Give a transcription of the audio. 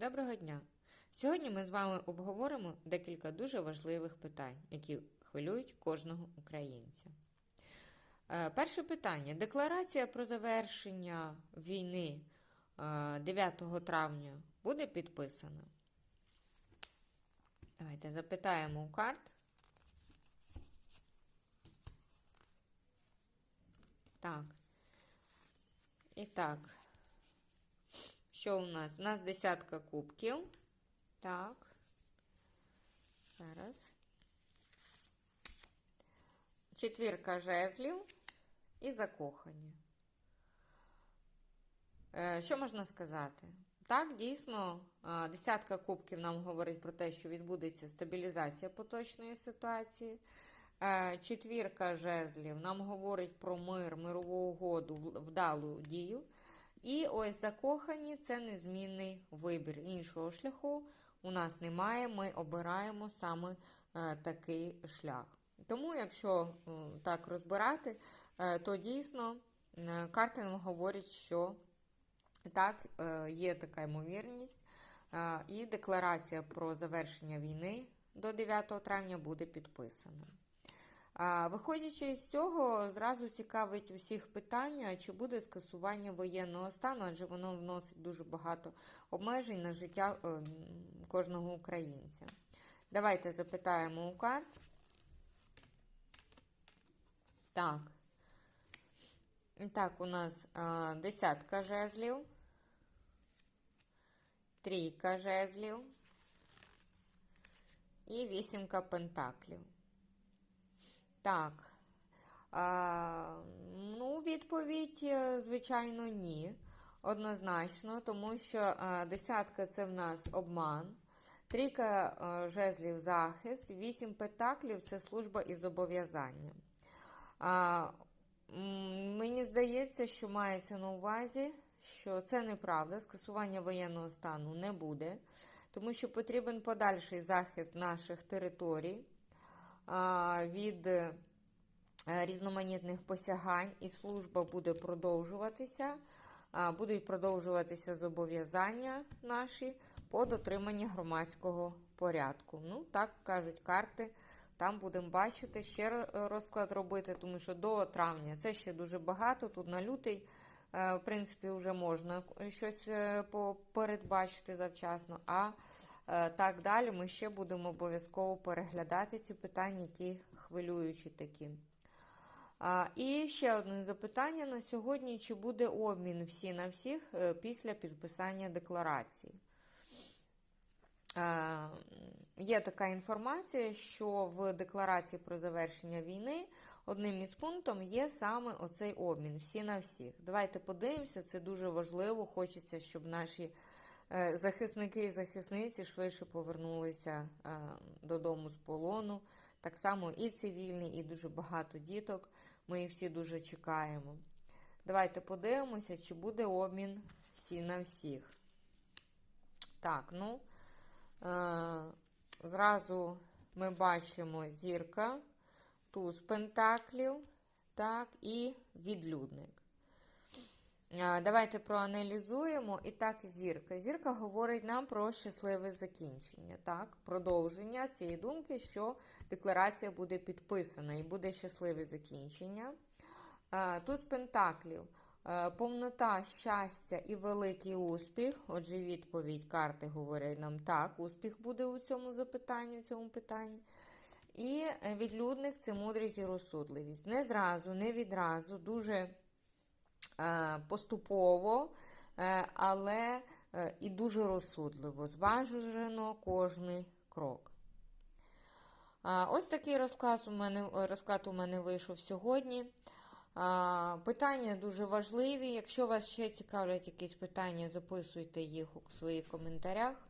Доброго дня! Сьогодні ми з вами обговоримо декілька дуже важливих питань, які хвилюють кожного українця. Е, Перше питання. Декларація про завершення війни е, 9 травня буде підписана? Давайте запитаємо у карт. Так. І так. Що у нас? У нас десятка кубків. Так. Зараз. Четвірка жезлів і закохані. Е, Що можна сказати? Так, дійсно, е, десятка кубків нам говорить про те, що відбудеться стабілізація поточної ситуації. Е, Четвірка жезлів нам говорить про мир, мирову угоду, вдалу дію. І ось закохані це незмінний вибір. Іншого шляху у нас немає. Ми обираємо саме е, такий шлях. Тому, якщо е, так розбирати, е, то дійсно карти нам говорять, що так, є така ймовірність, і декларація про завершення війни до 9 травня буде підписана. А, Виходячи з цього, зразу цікавить усіх питання, чи буде скасування воєнного стану, адже воно вносить дуже багато обмежень на життя е, кожного українця. Давайте запитаємо у карт. Так. Так, у нас е, десятка жезлів, трійка жезлів і вісімка пентаклів. Так. А, ну, відповідь, е, звичайно, ні. Однозначно, тому що а, десятка це в нас обман, трійка а, жезлів захист, вісім пентаклів це служба і зобов'язання. Мені здається, що мається на увазі, що це неправда, скасування воєнного стану не буде, тому що потрібен подальший захист наших територій від е, різноманітних посягань, і служба буде продовжуватися. Будуть продовжуватися зобов'язання наші по дотриманні громадського порядку. Ну, так кажуть карти. Там будемо бачити ще розклад робити, тому що до травня це ще дуже багато. Тут на лютий, в принципі, вже можна щось е, передбачити завчасно. А е, так далі ми ще будемо обов'язково переглядати ці питання, які хвилюючі такі. І ще одне запитання на сьогодні: чи буде обмін всі на всіх е, після підписання декларації? Е, Є така інформація, що в декларації про завершення війни одним із пунктів є саме оцей обмін всі на всіх. Давайте подивимося, це дуже важливо. Хочеться, щоб наші е, захисники і захисниці швидше повернулися е, додому з полону. Так само і цивільні, і дуже багато діток. Ми їх всі дуже чекаємо. Давайте подивимося, чи буде обмін всі на всіх. Так, ну. Е, Зразу ми бачимо зірка, туз пентаклів, так, і відлюдник. Е, Давайте проаналізуємо. І так, зірка. Зірка говорить нам про щасливе закінчення. Так, продовження цієї думки, що декларація буде підписана і буде щасливе закінчення. Е, Туз пентаклів. Е, Повнота щастя і великий успіх. Отже, відповідь карти говорять нам так, успіх буде у цьому запитанні, у цьому питанні. І відлюдник це мудрість і розсудливість. Не зразу, не відразу, дуже е, поступово, е, але і дуже розсудливо. Зважено кожний крок. Ось такий розклад у мене, розклад у мене вийшов сьогодні. Питання дуже важливі. Якщо вас ще цікавлять якісь питання, записуйте їх у своїх коментарях.